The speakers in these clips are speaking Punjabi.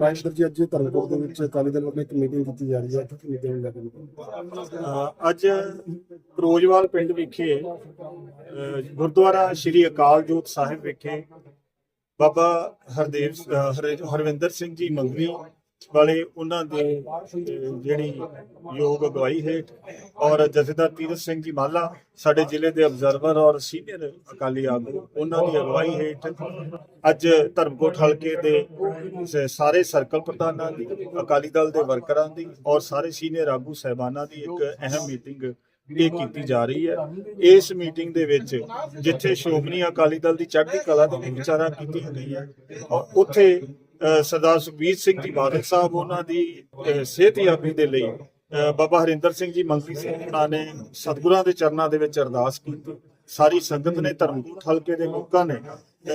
ਰਾਜਿੰਦਰ ਜੀ, ਅੱਜ ਧਰਮਪੁਰ ਦੇ ਵਿੱਚ ਅਕਾਲੀ ਦਲ ਵੱਲੋਂ ਇੱਕ ਮੀਟਿੰਗ ਕੀਤੀ ਜਾ ਰਹੀ ਹੈ। ਕਿ ਮੀਟਿੰਗ ਨੂੰ ਲੈ ਕੇ ਅੱਜ ਰੋਜਵਾਲ ਪਿੰਡ ਵਿਖੇ ਗੁਰਦੁਆਰਾ ਸ਼੍ਰੀ ਅਕਾਲ ਜੋਤ ਸਾਹਿਬ ਵਿਖੇ ਬਾਬਾ ਹਰਦੇਵ ਹਰਵਿੰਦਰ ਸਿੰਘ ਜੀ ਮੰਗਵੀ ਵਾਲੇ ਉਹਨਾਂ ਦੇ ਜਿਹੜੀ ਯੋਗ ਅਗਵਾਈ ਹੇਠ ਔਰ ਜਥੇਦਾਰ ਤੀਰਥ ਸਿੰਘ ਜੀ ਮਾਲਾ, ਸਾਡੇ ਜ਼ਿਲ੍ਹੇ ਦੇ ਅਬਜ਼ਰਵਰ ਔਰ ਸੀਨੀਅਰ ਅਕਾਲੀ ਆਗੂ, ਉਹਨਾਂ ਦੀ ਅਗਵਾਈ ਹੇਠ ਅੱਜ ਧਰਮਕੋਟ ਹਲਕੇ ਦੇ ਸਾਰੇ ਸਰਕਲ ਪ੍ਰਧਾਨਾਂ ਦੀ, ਅਕਾਲੀ ਦਲ ਦੇ ਵਰਕਰਾਂ ਦੀ ਔਰ ਸਾਰੇ ਸੀਨੀਅਰ ਆਗੂ ਸਹਿਬਾਨਾਂ ਦੀ ਇੱਕ ਅਹਿਮ ਮੀਟਿੰਗ ਇਹ ਕੀਤੀ ਜਾ ਰਹੀ ਹੈ। ਇਸ ਮੀਟਿੰਗ ਦੇ ਵਿੱਚ ਜਿੱਥੇ ਸ਼੍ਰੋਮਣੀ ਅਕਾਲੀ ਦਲ ਦੀ ਚੜ੍ਹਦੀ ਕਲਾ ਦੀ ਵਿਚਾਰਾ ਕੀਤੀ ਗਈ ਹੈ ਔਰ ਉੱਥੇ ਸਰਦਾਰ ਸੁਖਬੀਰ ਸਿੰਘ ਜੀ ਬਾਦਲ ਸਾਹਿਬ ਉਹਨਾਂ ਦੀ ਸਿਹਤਯਾਬੀ ਦੇ ਲਈ ਅ, ਬਾਬਾ ਹਰਿੰਦਰ ਸਿੰਘ ਜੀ ਮੰਗਲੀ ਸਿੰਘ ਉਹਨਾਂ ਨੇ ਸਤਿਗੁਰਾਂ ਦੇ ਚਰਨਾਂ ਦੇ ਵਿੱਚ ਅਰਦਾਸ ਕੀਤੀ। ਸਾਰੀ ਸੰਗਤ ਨੇ ਧਰਮਕੋਟ ਹਲਕੇ ਦੇ ਲੋਕਾਂ ਨੇ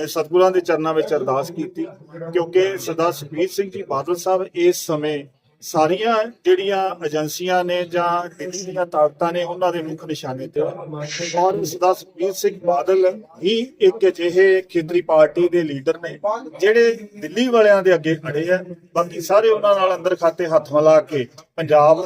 ਸਤਿਗੁਰਾਂ ਦੇ ਚਰਨਾਂ ਵਿੱਚ ਅਰਦਾਸ ਕੀਤੀ ਕਿਉਂਕਿ ਸਰਦਾਰ ਸੁਖਬੀਰ ਸਿੰਘ ਜੀ ਬਾਦਲ ਸਾਹਿਬ ਇਸ ਸਮੇਂ ਸਾਰੀਆਂ ਜਿਹੜੀਆਂ ਏਜੰਸੀਆਂ ਨੇ ਜਾਂ ਦਿੱਲੀ ਦੀਆਂ ਤਾਕਤਾਂ ਨੇ ਉਹਨਾਂ ਦੇ ਮੁੱਖ ਨਿਸ਼ਾਨੇ ਤੇ ਔਰ ਸਰਦਾਰ ਸੁਖਬੀਰ ਸਿੰਘ ਬਾਦਲ ਹੀ ਇੱਕ ਅਜਿਹੇ ਖੇਤਰੀ ਪਾਰਟੀ ਦੇ ਲੀਡਰ ਨੇ, ਜਿਹੜੇ ਦਿੱਲੀ ਵਾਲਿਆਂ ਦੇ ਅੱਗੇ ਖੜੇ ਆ। ਬਾਕੀ ਸਾਰੇ ਉਹਨਾਂ ਨਾਲ ਅੰਦਰ ਖਾਤੇ ਹੱਥ ਮਿਲਾ ਕੇ ਪੰਜਾਬ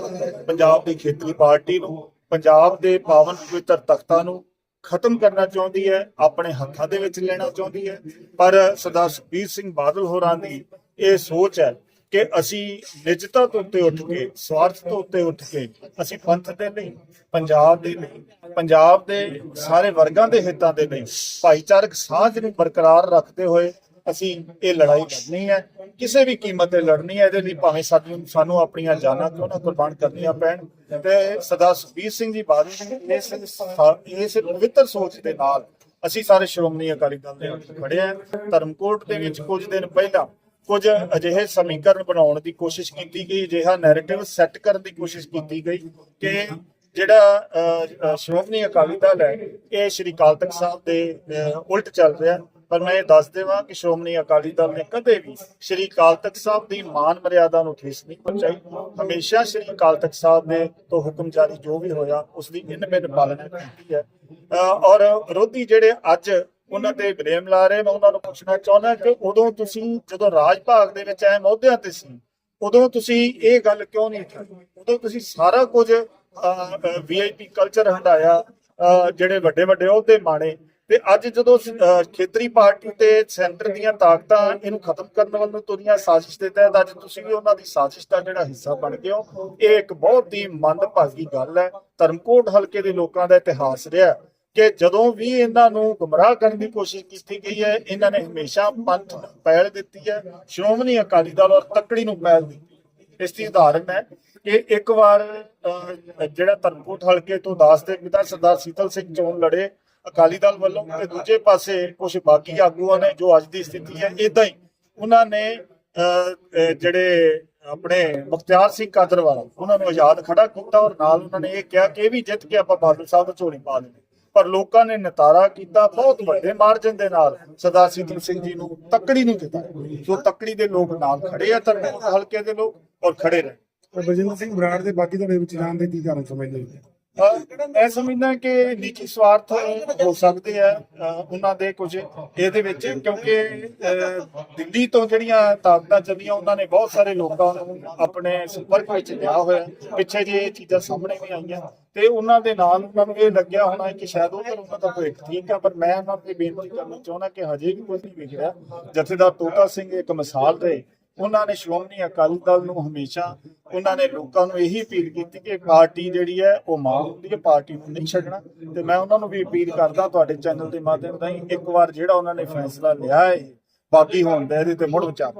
ਪੰਜਾਬ ਦੀ ਖੇਤਰੀ ਪਾਰਟੀ ਨੂੰ, ਪੰਜਾਬ ਦੇ ਪਾਵਨ ਪਵਿੱਤਰ ਤਖਤਾਂ ਨੂੰ ਖਤਮ ਕਰਨਾ ਚਾਹੁੰਦੀ ਹੈ, ਆਪਣੇ ਹੱਥਾਂ ਦੇ ਵਿੱਚ ਲੈਣਾ ਚਾਹੁੰਦੀ ਹੈ। ਪਰ ਸਰਦਾਰ ਸੁਖਬੀਰ ਸਿੰਘ ਬਾਦਲ ਹੋਰਾਂ ਦੀ ਇਹ ਸੋਚ ਹੈ ਕਿ ਅਸੀਂ ਨਿਜਤਾ ਤੋਂ ਉੱਤੇ ਉੱਠ ਕੇ, ਸਵਾਰਥ ਤੋਂ ਉੱਤੇ ਉੱਠ ਕੇ ਅਸੀਂ ਪੰਥ ਦੇ ਲਈ ਪੰਜਾਬ ਦੇ ਲਈ ਪੰਜਾਬ ਦੇ ਸਾਰੇ ਵਰਗਾਂ ਦੇ ਹਿੱਤਾਂ ਦੇ ਲਈ ਭਾਈਚਾਰਕ ਸਾਂਝ ਨੂੰ ਬਰਕਰਾਰ ਰੱਖਦੇ ਹੋਏ ਅਸੀਂ ਇਹ ਲੜਾਈ ਲੜਨੀ ਹੈ। ਕਿਸੇ ਵੀ ਕੀਮਤ ਤੇ ਲੜਨੀ ਹੈ, ਇਹਦੇ ਲਈ ਭਾਵੇਂ ਸਾਨੂੰ ਸਾਨੂੰ ਆਪਣੀਆਂ ਜਾਨਾਂ ਕਿਉਂ ਨਾ ਕੁਰਬਾਨ ਕਰਨੀਆਂ ਪੈਣ। ਤੇ ਸਰਦਾਰ ਸੁਖਬੀਰ ਸਿੰਘ ਜੀ ਬਾਦਲ ਜੀ ਇਸ ਪਵਿੱਤਰ ਸੋਚ ਦੇ ਨਾਲ ਅਸੀਂ ਸਾਰੇ ਸ਼੍ਰੋਮਣੀ ਅਕਾਲੀ ਦਲ ਦੇ ਖੜੇ ਹਾਂ। ਧਰਮਕੋਟ ਦੇ ਵਿੱਚ ਕੁਝ ਦਿਨ ਪਹਿਲਾਂ ਕੁਝ ਅਜਿਹੇ ਸਮੀਕਰਨ ਬਣਾਉਣ ਦੀ ਕੋਸ਼ਿਸ਼ ਕੀਤੀ ਗਈ ਅਜਿਹਾ ਨੈਰੇਟਿਵ ਸੈੱਟ ਕਰਨ ਦੀ ਕੋਸ਼ਿਸ਼ ਕੀਤੀ ਗਈ ਕਿ ਜਿਹੜਾ ਸ਼੍ਰੋਮਣੀ ਅਕਾਲੀ ਦਲ ਹੈ ਇਹ ਸ਼੍ਰੀ ਅਕਾਲ ਤਖਤ ਸਾਹਿਬ ਦੇ ਉਲਟ ਚੱਲ ਰਿਹਾ। ਪਰ ਮੈਂ ਇਹ ਦੱਸ ਦੇਵਾਂ ਕਿ ਸ਼੍ਰੋਮਣੀ ਅਕਾਲੀ ਦਲ ਨੇ ਕਦੇ ਵੀ ਸ਼੍ਰੀ ਅਕਾਲ ਤਖਤ ਸਾਹਿਬ ਦੀ ਮਾਨ ਮਰਿਆਦਾ ਨੂੰ ਠੇਸ ਨਹੀਂ ਪਹੁੰਚਾਈ। ਹਮੇਸ਼ਾ ਸ਼੍ਰੀ ਅਕਾਲ ਤਖਤ ਸਾਹਿਬ ਦੇ ਤੋਂ ਹੁਕਮ ਜਾਰੀ ਜੋ ਵੀ ਹੋਇਆ ਉਸ ਦੀ ਇਨ ਪਾਲਣਾ ਕੀਤੀ ਹੈ। ਅਹ, ਔਰ ਵਿਰੋਧੀ ਜਿਹੜੇ ਅੱਜ ਉਹਨਾਂ ਤੇ ਬਲੇਮ ਲਾ ਰਹੇ ਮੈਂ ਉਹਨਾਂ ਨੂੰ ਪੁੱਛਣਾ ਚਾਹੁੰਦਾ ਕਿ ਉਦੋਂ ਤੁਸੀਂ ਜਦੋਂ ਰਾਜ ਭਾਗ ਦੇ ਵਿੱਚ ਐ ਮੌਧਿਆਂ ਤੇ ਸੀ ਉਦੋਂ ਤੁਸੀਂ ਇਹ ਗੱਲ ਕਿਉਂ ਨਹੀਂ ਕੀਤੀ ਉਦੋਂ ਤੁਸੀਂ ਸਾਰਾ ਕੁਝ ਵੀਆਈਪੀ ਕਲਚਰ ਹੰਡਾਇਆ ਜਿਹੜੇ ਵੱਡੇ ਵੱਡੇ ਅਹੁਦੇ ਮਾਣੇ ਤੇ ਅੱਜ ਜਦੋਂ ਅਹ, ਖੇਤਰੀ ਪਾਰਟੀ ਤੇ ਸੈਂਟਰ ਦੀਆਂ ਤਾਕਤਾਂ ਇਹਨੂੰ ਖਤਮ ਕਰਨ ਵੱਲ ਨੂੰ ਤੁਰੀਆਂ ਸਾਜ਼ਿਸ਼ ਦੇ ਤਹਿਤ ਅੱਜ ਤੁਸੀਂ ਵੀ ਉਹਨਾਂ ਦੀ ਸਾਜ਼ਿਸ਼ ਦਾ ਜਿਹੜਾ ਹਿੱਸਾ ਬਣ ਗਏ ਹੋ ਇਹ ਇੱਕ ਬਹੁਤ ਹੀ ਮੰਦਭਾਗੀ ਗੱਲ ਹੈ। ਧਰਮਕੋਟ ਹਲਕੇ ਦੇ ਲੋਕਾਂ ਦਾ ਇਤਿਹਾਸ ਰਿਹਾ। ਕਿ ਜਦੋਂ ਵੀ ਇਹਨਾਂ ਨੂੰ ਗੁੰਮਰਾਹ ਕਰਨ ਦੀ ਕੋਸ਼ਿਸ਼ ਕੀਤੀ ਗਈ ਹੈ, ਇਹਨਾਂ ਨੇ ਹਮੇਸ਼ਾ ਪੰਥ ਨੂੰ ਪਹਿਲ ਦਿੱਤੀ ਹੈ। ਸ਼੍ਰੋਮਣੀ ਅਕਾਲੀ ਦਲ ਔਰ ਤੱਕੜੀ ਨੂੰ ਪਹਿਲ ਦਿੱਤੀ। ਇਸ ਦੀ ਉਦਾਹਰਨ ਹੈ ਕਿ ਇੱਕ ਵਾਰ ਜਿਹੜਾ ਧਰਮਕੋਟ ਹਲਕੇ ਤੋਂ ਦਾਸ ਦੇ ਪਿਤਾ ਸਰਦਾਰ ਸੀਤਲ ਸਿੰਘ ਚੋਣ ਲੜੇ ਅਕਾਲੀ ਦਲ ਵੱਲੋਂ ਤੇ ਦੂਜੇ ਪਾਸੇ ਕੁਝ ਬਾਕੀ ਆਗੂਆਂ ਨੇ ਜੋ ਅੱਜ ਦੀ ਸਥਿਤੀ ਹੈ ਇਦਾਂ ਹੀ ਉਹਨਾਂ ਨੇ ਜਿਹੜੇ ਆਪਣੇ ਮੁਖਤਿਆਰ ਸਿੰਘ ਕਾਦਰਵਾਲਾ, ਉਹਨਾਂ ਨੂੰ ਆਜ਼ਾਦ ਖੜਾ ਕੀਤਾ ਔਰ ਨਾਲ ਉਹਨਾਂ ਨੇ ਇਹ ਕਿਹਾ ਕਿ ਇਹ ਵੀ ਜਿੱਤ ਕੇ ਆਪਾਂ ਬਾਦਲ ਸਾਹਿਬ ਨੂੰ ਝੋਲੀ ਪਾ ਦੇਣੀ। ਪਰ ਲੋਕਾਂ ਨੇ ਨਤਾਰਾ ਕੀਤਾ, ਬਹੁਤ ਵੱਡੇ ਮਾਰਜਨ ਦੇ ਨਾਲ ਸਰਦਾਰ ਸੀਤਲ ਸਿੰਘ ਜੀ ਨੂੰ ਤੱਕੜੀ ਨੂੰ ਦਿੱਤਾ। ਸੋ ਤੱਕੜੀ ਦੇ ਲੋਕ ਨਾਲ ਖੜੇ ਆ ਧਰਮਕੋਟ ਹਲਕੇ ਦੇ ਲੋਕ ਔਰ ਖੜੇ ਰਹੇ। ਬਲਜਿੰਦਰ ਸਿੰਘ ਬਰਾੜ ਦੇ ਬਾਕੀ ਤੁਹਾਡੇ ਵਿੱਚ ਜਾਣ ਦੇ ਕੀ ਕਾਰਨ ਸਮਝਦੇ ਹੋ? ਮੈਂ ਸਮਝਦਾ ਕਿ ਨਿੱਜੀ ਸਵਾਰਥ ਹੋ ਸਕਦੇ ਆ ਉਹਨਾਂ ਦੇ ਕੁਝ ਇਹਦੇ ਵਿੱਚ, ਕਿਉਂਕਿ ਦਿੱਲੀ ਤੋਂ ਜਿਹੜੀਆਂ ਤਾਕਤਾਂ ਚੱਲੀਆਂ, ਉਹਨਾਂ ਨੇ ਬਹੁਤ ਸਾਰੇ ਲੋਕਾਂ ਨੂੰ ਆਪਣੇ ਸੰਪਰਕ ਵਿੱਚ ਲਿਆ ਹੋਇਆ। ਪਿੱਛੇ ਜੇ ਇਹ ਚੀਜ਼ਾਂ ਸਾਹਮਣੇ ਵੀ ਆਈਆਂ, ਤੇ ਉਹਨਾਂ ਦੇ ਨਾਲ ਉਹਨਾਂ ਨੂੰ ਇਹ ਲੱਗਿਆ ਹੋਣਾ ਕਿ ਸ਼ਾਇਦ ਉਹ ਉਧਰ ਉਹਨਾਂ ਦਾ ਭਵਿੱਖ ਠੀਕ ਆ, ਪਰ ਮੈਂ ਉਹਨਾਂ ਨੂੰ ਬੇਨਤੀ ਕਰਨਾ ਚਾਹੁੰਦਾ ਕਿ ਹਜੇ ਵੀ ਕੁਝ ਨਹੀਂ ਵਿਗੜਿਆ। ਜਥੇਦਾਰ ਤੋਤਾ ਸਿੰਘ ਇੱਕ ਮਿਸਾਲ ਰਹੇ। ਉਹਨਾਂ ਨੇ ਸ਼੍ਰੋਮਣੀ ਅਕਾਲੀ ਦਲ ਨੂੰ ਹਮੇਸ਼ਾ, ਉਹਨਾਂ ਨੇ ਲੋਕਾਂ ਨੂੰ ਇਹੀ ਅਪੀਲ ਕੀਤੀ ਕਿ ਪਾਰਟੀ ਜਿਹੜੀ ਹੈ, ਉਹ ਮਾਂ ਹੁੰਦੀ ਹੈ, ਪਾਰਟੀ ਨੂੰ ਨਹੀਂ ਛੱਡਣਾ। ਤੇ ਮੈਂ ਉਹਨਾਂ ਨੂੰ ਵੀ ਅਪੀਲ ਕਰਦਾ ਤੁਹਾਡੇ ਚੈਨਲ ਦੇ ਮਾਧਿਅਮ ਰਾਹੀਂ, ਇੱਕ ਵਾਰ ਜਿਹੜਾ ਉਹਨਾਂ ਨੇ ਫੈਸਲਾ ਲਿਆ ਹੈ, ਬਾਕੀ ਹੋਣ ਦਾ ਇਹਦੇ ਤੇ ਮੁੜ ਵਿਚਾਰ।